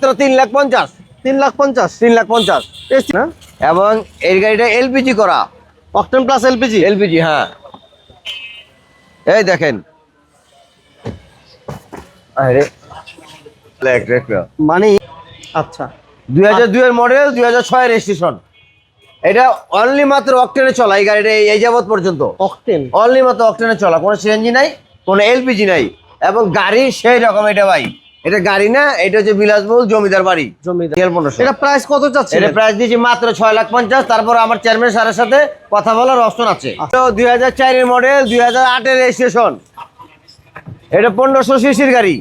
মাত্র তিন লাখ পঞ্চাশ। তিন লাখ পঞ্চাশ। তিন লাখ পঞ্চাশ। না এবং এই গাড়িটা এলপিজি করা। অক্টেন প্লাস এলপিজি এলপিজি হ্যাঁ। এই দেখেন। আরে। মানে আচ্ছা। দুই হাজার দুইয়ের মডেল দুই হাজার ছয় রেজিস্ট্রেশন এটা অনলি মাত্র অকটেনে চলা এই গাড়িটা এই- এই যাবৎ পর্যন্ত। অক্টেন অনলি মাত্র অকটেনে চলা কোনো সিএনজি নাই কোনো এলপিজি নাই। এবং গাড়ি সেই রকম এটা ভাই। এটা গাড়ি না এটা হচ্ছে বিলাসবহুল জমিদার বাড়ি। জমিদার। এটা প্রাইস কত চাচ্ছে এটা প্রাইস দিয়েছি মাত্র ছয় লাখ পঞ্চাশ তারপর আমার চেয়ারম্যান স্যারের সাথে কথা বলার অপশন আছে। তো দুই হাজার চারের মডেল দুই হাজার আটের রেজিস্ট্রেশন এটা পনেরোশো সিসির গাড়ি।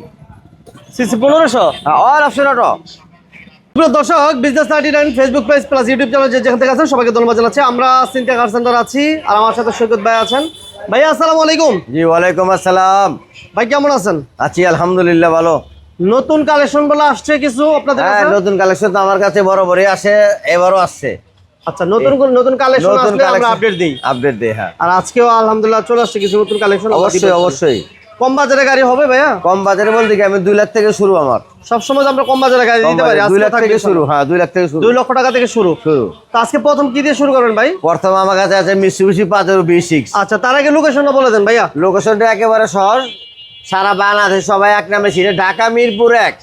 সিসি পনেরোশো? অল অপশন অটো প্রিয় দর্শক business ninety nine Facebook page plus YouTube channel যে যেখান থেকে আছেন সবাইকে ধন্যবাদ জানাচ্ছি। আমরা কার সেন্টার আছি আর আমার সাথে সৈকত ভাই আছেন। আসসালামু আলাইকুম। জি ওয়ালাইকুম আসসালাম। ভাই কেমন আছেন? আছি আলহামদুলিল্লাহ ভালো। নতুন কালেকশন বলে আসছে কিছু আপনাদের হ্যাঁ কাছে? নতুন কালেকশন তো আমার কাছে বরাবরই আসে এবারও আসছে। আচ্ছা নতুন নতুন কালেকশন আসলে আমরা আপডেট দেই। আপডেট দেই হ্যাঁ। আর আজকেও আলহামদুলিল্লাহ চলে আসছে কিছু নতুন কালেকশন অবশ্যই অবশ্যই। কম বাজারে গাড়ি হবে ভাইয়া? কম বাজারে বলতে কি আমি দুই লাখ থেকে শুরু আমার। সবসময় তো আমরা কম বাজারে গাড়ি দিতে পারি দুই লাখ থেকে শুরু হ্যাঁ দুই লাখ থেকে শুরু। দুই লক্ষ টাকা থেকে শুরু। শুরু। তো আজকে প্রথম কি দিয়ে শুরু করবেন ভাই? প্রথম আমার কাছে আছে মিসুবিশি পাঁচের বি সিক্স আচ্ছা তার আগে লোকেশনটা বলে দেন ভাইয়া। লোকেশনটা একেবারে সহজ। সারা বাংলাদেশ সবাই এক নামে ছিল ঢাকা মিরপুর এক।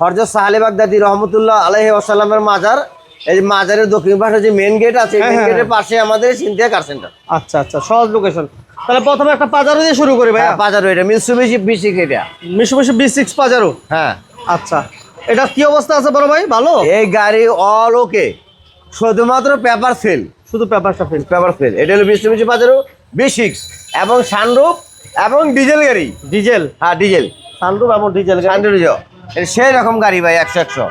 হরজত সাহালি বাগদাদি রহমতুল্লাহ আলহি আসাল্লামের মাজার। এই মাজারের দক্ষিণ পাশে যে মেন গেট আছে হ্যাঁ, মেন হ্যাঁ, গেটের পাশে আমাদের সিনথিয়া কার সেন্টার আচ্ছা আচ্ছা সহজ লোকেশন তাহলে প্রথমে একটা পাজারো দিয়ে শুরু করি ভাই বাজার এটা মিসুবিশি বি সিক্স এটা। মিশু মিশু বি সিক্স পাজারো হ্যাঁ। আচ্ছা এটা কি অবস্থা আছে বড় ভাই ভালো? এই গাড়ি অল ওকে শুধুমাত্র পেপার ফেল শুধু পেপারটা ফিল পেপার ফেল এটা হলো মিসুবিশি বাজারও বি সিক্স এবং সানরুফ এবং ডিজেল গাড়ি? ডিজেল হ্যাঁ ডিজেল সানরুফ এবং ডিজেল গাড়ি। সানরুফ এটা সেই রকম গাড়ি ভাই একশো একশো।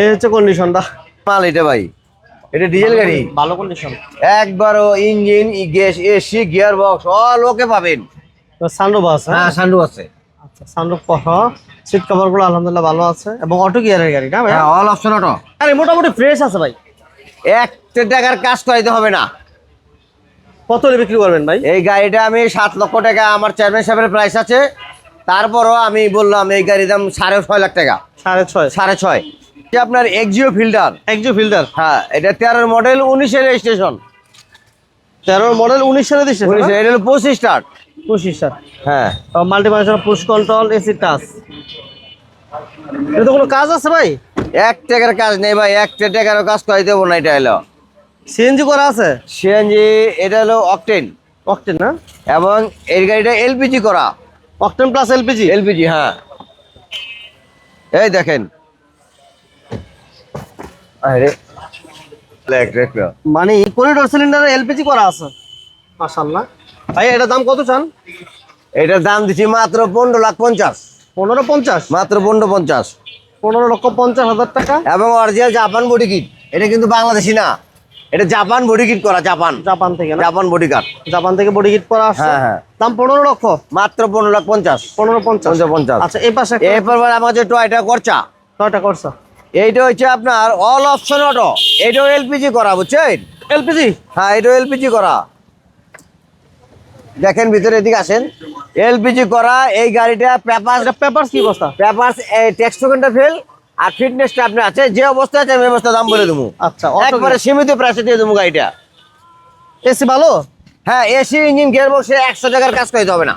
এই হচ্ছে কন্ডিশনটা মাল এটা ভাই। এটা ডিজেল গাড়ি। ভালো কন্ডিশন একবারও engine gas AC gear box all okay পাবেন সানরুফ আছে। হ্যাঁ সান্ডু আছে। আচ্ছা সানরুফ কহ। সিট কভারগুলো আলহামদুলিল্লাহ ভালো আছে। এবং অটো গিয়ারের গাড়ি না ভাই হ্যাঁ অল অপশন অটো আরে মোটামুটি ফ্রেশ আছে ভাই। একটা টাকার কাজ করাইতে হবে না। কত হলে বিক্রি করবেন ভাই? এই গাড়িটা আমি সাত লক্ষ টাকা আমার চেয়ারম্যান সাহেবের প্রাইস আছে। তারপরও আমি বললাম এই গাড়ির দাম সাড়ে ছয় লাখ টাকা। সাড়ে ছয়। সাড়ে ছয়। আপনার এক্সিও ফিল্টার একজো ফিল্ডার হ্যাঁ এটা তেরোর মডেল উনিশের রেজিস্ট্রেশন তেরোর মডেল উনিশ সালে দিচ্ছে উনিশের এটা হলো পঁচিশ স্টার্ট পঁচিশ স্যার হ্যাঁ। Multi function push control AC touch এটা তো কোনো কাজ আছে ভাই? এক টাকার কাজ নেই ভাই এক টাকারও কাজ করাইতে দেবো না এটা হলো। সিএনজি করা আছে? সিএনজি এটা হলো অকটেন অকটেন না? এবং এই গাড়িটা এলপিজি করা। অকটেন প্লাস এলপিজি এলপিজি হ্যাঁ। এই দেখেন। আরে মানে করিডোর সিলিন্ডারে এলপিজি করা আছে। মাশাআল্লাহ। ভাই এটা দাম কত চান? এটার দাম দিচ্ছি মাত্র পনেরো লাখ পঞ্চাশ। পনেরো পঞ্চাশ? মাত্র পনেরো পঞ্চাশ। পনেরো লক্ষ পঞ্চাশ হাজার টাকা। এবং অরিজিনাল জাপান বডি কিট এটা কিন্তু বাংলাদেশি না। এটা জাপান বডি কিট করা জাপান। জাপান থেকে জাপান বডি কার্ড জাপান থেকে বডি কিট করা হ্যাঁ, হ্যাঁ। দাম পনেরো লক্ষ? মাত্র পনেরো লাখ পঞ্চাশ। পনেরো পঞ্চাশ। পঞ্চাশ। আচ্ছা এই পাশে এরপর আমার যে টয়টা করছা কয়টা করছে এইটা হচ্ছে আপনার অল অপশন অটো এটাও এলপিজি করা বুঝছেন? এলপিজি হ্যাঁ এটাও এলপিজি করা। দেখেন ভিতরে এদিকে আসেন। এলপিজি করা এই গাড়িটা পেপার পেপার কি অবস্থা? পেপার টেক্সট ফেল আর ফিটনেসটা আপনি আছে যে অবস্থা আছে আমি অবস্থা দাম বলে দেবো। আচ্ছা একবারে সীমিত প্রাইসে দিয়ে দেবো গাড়িটা। এসি ভালো? হ্যাঁ এসি ইঞ্জিন গিয়ার বক্সে একশো টাকার কাজ করতে হবে না।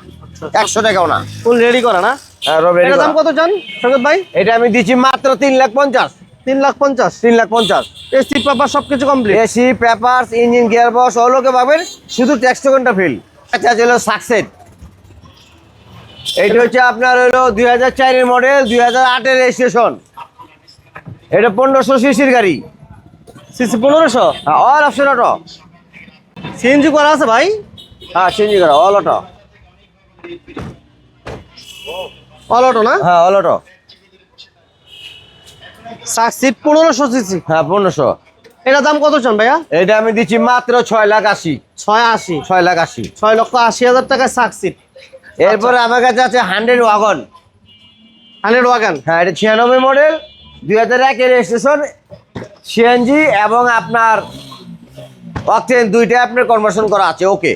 একশো টাকাও না। ফুল রেডি করা না? হ্যাঁ, দাম কত চান সৈকত ভাই? এটা আমি দিচ্ছি মাত্র তিন লাখ পঞ্চাশ। তিন লাখ পঞ্চাশ? তিন লাখ পঞ্চাশ। এসি পেপার সবকিছু complete AC papers engine gear box ওগুলোকে পাবেন। শুধু ট্যাক্স ফিল আচ্ছা হলো সাকসেস এইটা হচ্ছে আপনার হলো দুই হাজার চারের মডেল দুই হাজার আটের রেজিস্ট্রেশন এটা পনেরোশো সিসির গাড়ি। সিসি পনেরোশো? অল অপশন অটো সিএনজি করা আছে ভাই? হ্যাঁ সিএনজি করা অল অটো অল অটো না? হ্যাঁ অল অটো সিট পনেরোশো সিসি। হ্যাঁ পনেরোশো। এটা দাম কত চান ভাইয়া? এটা আমি দিচ্ছি মাত্র ছয় লাখ আশি। ছয় আশি। ছয় লাখ আশি। ছয় লক্ষ আশি হাজার টাকায় সাক সিট এরপরে আমার কাছে আছে হান্ড্রেড ওয়াগন হান্ড্রেড ওয়াগান হ্যাঁ এটা ছিয়ানব্বই মডেল দুই হাজার একের রেজিস্ট্রেশন সিএনজি এবং আপনার অকটেন দুইটা আপনার কনভার্সন করা আছে ওকে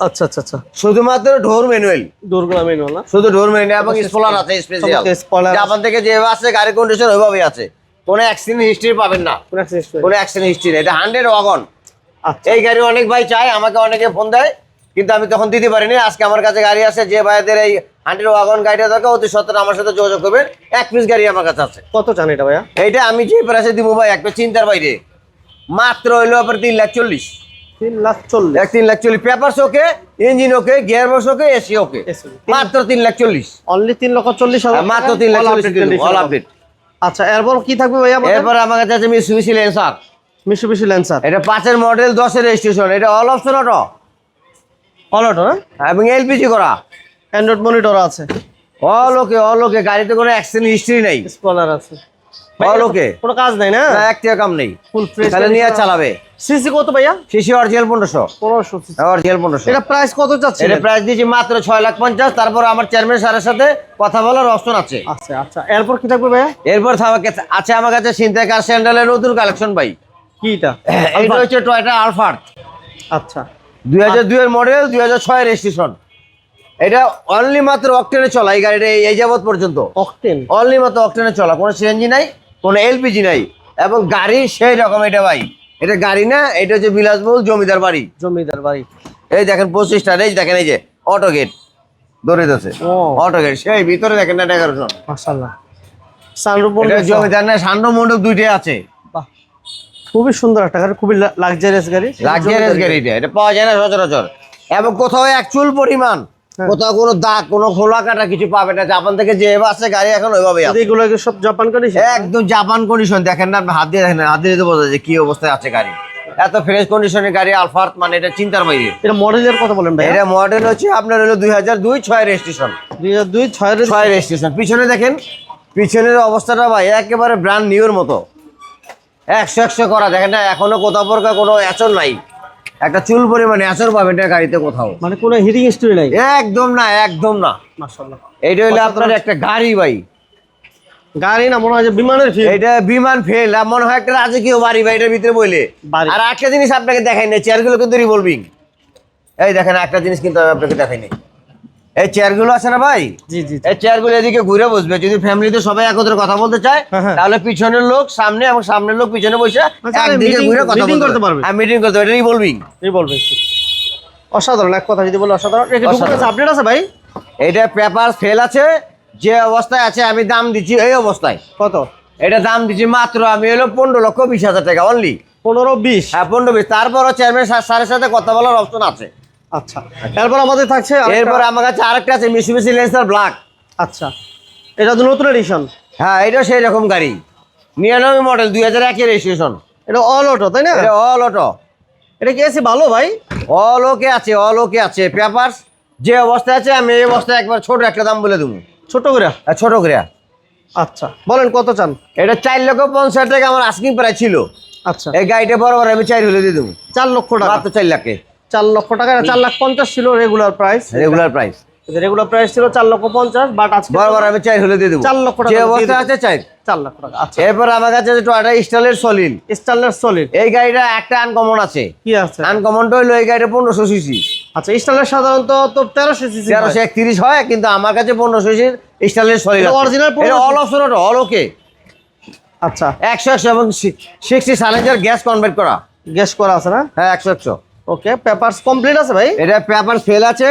আচ্ছা আচ্ছা আচ্ছা। শুধুমাত্র ম্যানুয়াল মেনুয়াল না? শুধু ম্যানুয়াল এবং স্পলার আছে স্পেশাল সমস্ত spoiler আছে। জাপান থেকে যেভাবে আছে গাড়ি কন্ডিশন ওইভাবেই আছে। কোনো অ্যাক্সিডেন্ট হিস্ট্রি পাবেন না। কোন অ্যাক্সিডেন্ট হিস্ট্রি এটা হান্ড্রেড ওয়াগন আচ্ছা। এই গাড়ি অনেক ভাই চায় আমাকে অনেকে ফোন দেয় কিন্তু আমি তখন দিতে পারিনি। আজকে আমার কাছে গাড়ি আছে যে ভাইদের এই হান্ড্রেড ওয়াগন গাড়িটা দরকার অতি সত্তর আমার সাথে যোগাযোগ করবেন। এক পিস গাড়ি আমার কাছে আছে। কত চান এটা ভাইয়া? এইটা আমি যে প্রাইসে দিব ভাই একটা চিন্তার বাইরে। মাত্র হইল আপনার তিন লাখ চল্লিশ। তিন লাখ চল্লিশ। এক তিন লাখ চল্লিশ। Papers okay engine okay gear box okay AC okay. মাত্র তিন লাখ চল্লিশ। অনলি তিন লক্ষ চল্লিশ হ্যাঁ, মাত্র তিন লাখ চল্লিশ অল আপডেট আচ্ছা এরপর কি থাকবে ভাইয়া এরপর আমার কাছে আছে ল্যান্সার এটা পাঁচের মডেল দশের রেজিস্ট্রেশন এটা all option auto all auto না? এবং এলপিজি করা। অ্যান্ড্রয়েড মনিটর আছে। অল ওকে অল ওকে গাড়িতে কোনো অ্যাক্সিডেন্ট হিস্ট্রি নেই। স্পলার আছে। অল ওকে কোনো কাজ নাই না? এক টাকা কাম নেই। ফুল ফ্রেশ তাহলে নিয়ে চালাবে। সিসি কত ভাইয়া? শিশি অরিজিনাল পনেরোশো। পনেরোশো সিসি অরিজিনাল পনেরোশো। এটা প্রাইস কত যাচ্ছে এটা প্রাইস দিয়েছি মাত্র ছয় লাখ পঞ্চাশ তারপর আমার চেয়ারম্যান স্যারের সাথে কথা বলার অপশন আছে। আচ্ছা আচ্ছা। এরপর কি থাকবে ভাইয়া? এরপর থাকা- আছে আমার কাছে সিনতে কার স্যান্ডেলের নতুন কালেকশন ভাই। কি এটা? হচ্ছে টয়টা আলফার্ট আচ্ছা। দুই হাজার দুইয়ের মডেল দুই হাজার ছয় রেজিস্ট্রেশন এটা অনলি মাত্র অকটেনে চলা এই গাড়িটা এই- যাবৎ পর্যন্ত। অকটেন অনলি মাত্র অকটেনে চলা কোনো সিএনজি নাই কোনো এলপিজি নাই এবং গাড়ি সেই রকম এটা ভাই। এটা গাড়ি না এটা হচ্ছে বিলাসবহুল জমিদার বাড়ি। জমিদার বাড়ি। এই দেখেন পঁচিশটা এই দেখেন এই যে অটো গেট ধরে দিচ্ছে ও। অটো গেট সেই ভিতরে দেখেন না এগারোশো এটা জমিদার না সান্ড মণ্ডপ দুইটাই আছে। খুবই সুন্দর একটা গাড়ি খুবই লাক্সারিয়াস গাড়ি। লাক্সারিয়াস গাড়িটা এটা পাওয়া যায় না সচরাচর। এবং কোথাও এক চুল পরিমাণ হ্যাঁ। কোথাও কোনো দাগ কোনো খোলা কাটা কিছু পাবে না। জাপান থেকে যে আছে গাড়ি এখন ওইভাবে আছে। এগুলো কি সব জাপান কন্ডিশন একদম জাপান কন্ডিশন দেখেন না আপনি হাত দিয়ে দেখেন হাত দিয়ে বোঝা যায় কি অবস্থায় আছে গাড়ি। এত ফ্রেশ কন্ডিশনের গাড়ি আলফার্ট মানে এটা চিন্তার বাইরে। এটা মডেলের কথা বলেন ভাই এটা মডেল হচ্ছে আপনার হলো দুই হাজার দুই ছয় রেজিস্ট্রেশন দুই হাজার দুই ছয়ের ছয় রেজিস্ট্রেশন পিছনে দেখেন পিছনের অবস্থাটা ভাই একেবারে ব্র্যান্ড নিউর মতো। একশো একশো করা। দেখেন না এখনও কোথাও প্রকার কোনো অ্যাচর নাই। একটা চুল পরিমাণে অ্যাচর পাবেন না গাড়িতে কোথাও। মানে কোনো হিটিং হিস্ট্রি নাই? একদম না একদম না। মাশাআল্লাহ। এইটা হলো আপনার একটা গাড়ি ভাই। গাড়ি না মনে হয় যে বিমানের ফিল এটা বিমান ফেল আর মনে হয় একটা রাজকীয় বাড়ি ভাই এটার ভিতরে বইলে। আর একটা জিনিস আপনাকে দেখাই না চেয়ারগুলো কিন্তু রিভলভিং এই দেখেন একটা জিনিস কিন্তু আমি আপনাকে দেখাইনি এই চেয়ারগুলো আছে না ভাই? জি জি এই চেয়ারগুলো এদিকে ঘুরে বসবে। যদি ফ্যামিলিতে সবাই একত্রে কথা বলতে চায় হ্যাঁ, হ্যাঁ। তাহলে পিছনের লোক সামনে এবং সামনের লোক পিছনে বসে আচ্ছা, একদিকে ঘুরে কথা বলতে করতে পারবে। আমি মিটিং করতে পারবে। রিভলভিং এই বলবেন অসাধারণ এক কথা যদি বলে অসাধারণ। অসাধারণ। আপডেট আছে ভাই? এটা পেপার ফেল আছে। যে অবস্থায় আছে আমি দাম দিচ্ছি এই অবস্থায়। কত? এটা দাম দিচ্ছি মাত্র আমি হলো পনেরো লক্ষ বিশ হাজার টাকা অনলি পনেরো বিশ। হ্যাঁ পনেরো বিশ। তারপরও চেয়ারম্যান স্যারের সাথে কথা বলার অপশন আছে। আচ্ছা। এরপর আমাদের থাকছে এরপর আমার কাছে আরেকটা আছে মিসুবিসি লেন্সার ব্ল্যাক। আচ্ছা। এটা তো নতুন এডিশন হ্যাঁ এটা সেই রকম গাড়ি। নিরানব্বই মডেল দুই হাজার একের রেজিস্ট্রেশন এটা অল অটো তাই না? এটা অল অটো এটা কি এসি ভালো ভাই? অল ওকে আছে অল ওকে আছে। পেপার যে অবস্থায় আছে আমি এই অবস্থায় একবার ছোট একটা দাম বলে দেবো। ছোট করে? আর ছোট করে। আচ্ছা। বলেন কত চান? এটা চার লক্ষ পঞ্চাশ টাকা আমার আস্কিং প্রায় ছিল। আচ্ছা। এই গাড়িটা বরাবর আমি চার হলে দিয়ে দেবো। চার লক্ষ টাকা। মাত্র চার লাখে। চার লক্ষ টাকা চার লাখ পঞ্চাশ ছিল regular price regular price regular price ছিল চার লক্ষ পঞ্চাশ বাট আজকে বরাবর আমি চার হলে দিয়ে দেবো। চার লক্ষ টাকা যে আছে চাই। চার লক্ষ টাকা আচ্ছা। এরপর আমার কাছে টয়টা স্টাইলের সলিড স্টারলেস সলিড এই গাড়িটা একটা আনকমন আছে। কি আছে? আনকমনটা হইল এই গাড়িটা পনেরোশো সিসি আচ্ছা স্টারলেস সাধারণত তো তেরোশো সিসি তেরোশো একত্রিশ হয় কিন্তু আমার কাছে পনেরোশো সিসির স্টাইলের solid 1500 all option all okay আচ্ছা। একশো একশো এবং সিক্সটি সাইলেন্সার গ্যাস কনভার্ট করা। গ্যাস করা আছে না? হ্যাঁ একশো একশো। ওকে পেপারস কমপ্লিট আছে ভাই? এটা পেপার ফেল আছে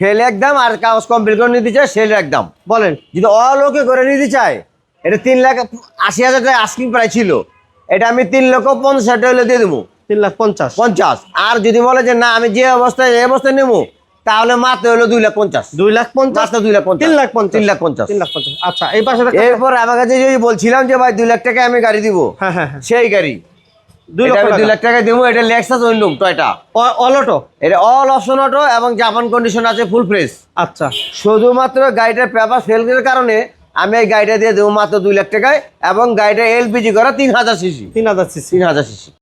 ফেল একদম আর কাগজ কমপ্লিট করে নিতে চায় সেল একদম। বলেন। যদি অল ওকে করে নিতে চায় এটা তিন লাখ আশি হাজার টাকা আস্কিং প্রাইস ছিল। এটা আমি তিন লক্ষ পঞ্চাশ হাজার টাকা দিয়ে দেবো। তিন লাখ পঞ্চাশ। পঞ্চাশ। আর যদি বলে যে না আমি যে অবস্থায় এই অবস্থায় নেব তাহলে মাত্র হলো দুই লাখ পঞ্চাশ। দুই লাখ পঞ্চাশ? দুই লাখ পঞ্চাশ। তিন লাখ পঞ্চাশ। তিন লাখ পঞ্চাশ। তিন লাখ পঞ্চাশ। আচ্ছা এই পাশে এরপর আমার কাছে যদি বলছিলাম যে ভাই দুই লাখ টাকা আমি গাড়ি দিব। হ্যাঁ হ্যাঁ হ্যাঁ। সেই গাড়ি। দুই লাখ টাকা দেবো এটা Lexus Windom Toyota all auto? এটা অল অপশন অটো এবং জাপান কন্ডিশন আছে ফুল ফ্রেশ আচ্ছা। শুধুমাত্র গাড়িটার পেপার ফেলের কারণে আমি এই গাড়িটা দিয়ে দেবো মাত্র দুই লাখ টাকায় এবং গাড়িটা এলপিজি করা তিন হাজার সিসি তিন হাজার সিসি তিন হাজার সিসি